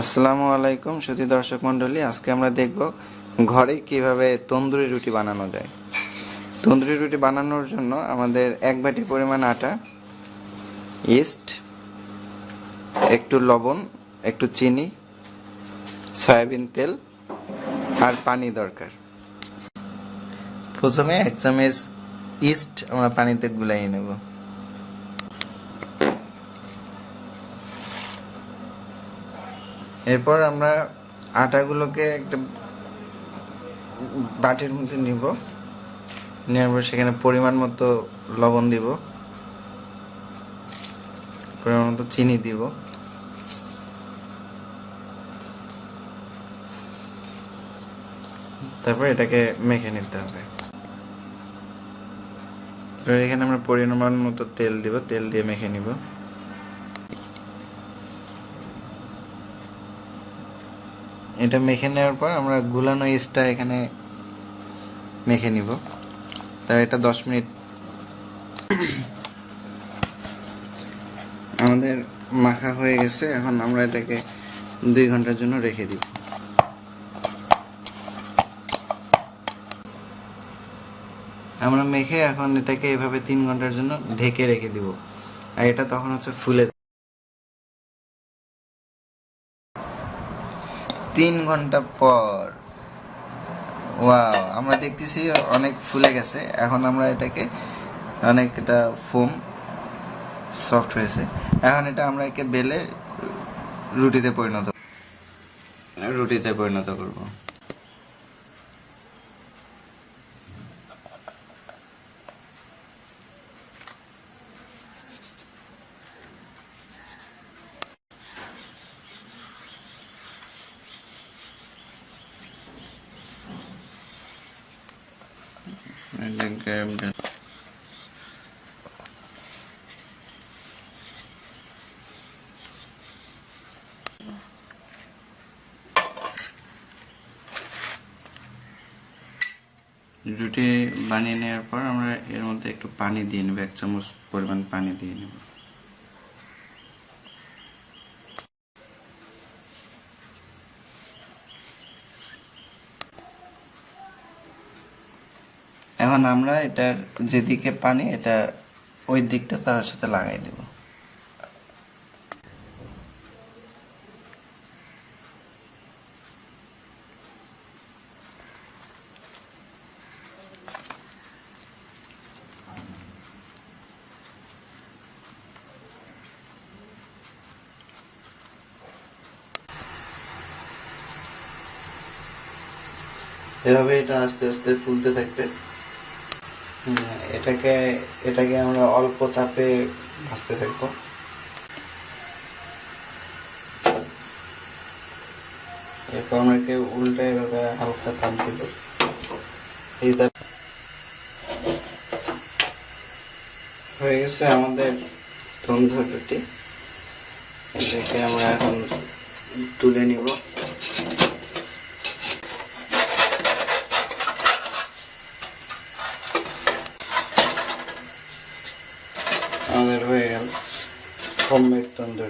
আসসালামু আলাইকুম সুধী দর্শক মণ্ডলী, আজকে আমরা দেখব ঘরে কীভাবে তন্দুরি রুটি বানানো যায়। তন্দুরি রুটি বানানোর জন্য আমাদের এক বাটি পরিমাণ আটা ইস্ট একটু লবণ, একটু চিনি, সয়াবিন তেল আর পানি দরকার। প্রথমে এক চামচ ইস্ট আমরা পানিতে গুলাইয়ে নেব। এরপর আমরা আটাগুলোকে একটা বাটির মধ্যে নিব। নেওয়ার পর সেখানে পরিমাণ মতো লবণ দিব। পরিমাণ মতো চিনি দিব। তারপর এটাকে মেখে নিতে হবে। এখানে আমরা পরিমাণ মতো তেল দিব। তেল দিয়ে মেখে নিব। এটা মেখে নেওয়ার পর আমরা গুলানো ইস্টটা এখানে মেখে নিব। তার এটা দশ মিনিট। আমাদের মাখা হয়ে গেছে, এখন আমরা এটাকে দুই ঘণ্টার জন্য রেখে দিব। আমরা মেখে এখন এটাকে এভাবে তিন ঘণ্টার জন্য ঢেকে রেখে দিব। আর এটা তখন হচ্ছে ফুলে তিন ঘণ্টা পর। ওয়াও আমরা দেখতেছি অনেক ফুলে গেছে। এখন আমরা এটাকে অনেক এটা ফোম সফট হয়েছে। এখন এটা আমরা একে বেলে রুটিতে পরিণত রুটিতে পরিণত করব। এটাকে রুটি বানিয়ে নেওয়ার পর আমরা এর মধ্যে একটু পানি দিয়ে নেব, এক চামচ পরিমাণ পানি দিয়ে নেব। এখন আমরা এটার যেদিকে পানি, এটা ওই দিকটা তার সাথে লাগাই দেব। এভাবে এটা আস্তে আস্তে তুলতে থাকবে। এটাকে এটাকে আমরা অল্প তাপে ভাজতে থাকব। এরপর আমরা একে উল্টে এভাবে হালকা তাপ দিব। এই তাপ হয়ে গেছে আমাদের তন্দুর রুটি। এটাকে আমরা এখন তুলে নিব। han är väl kommit under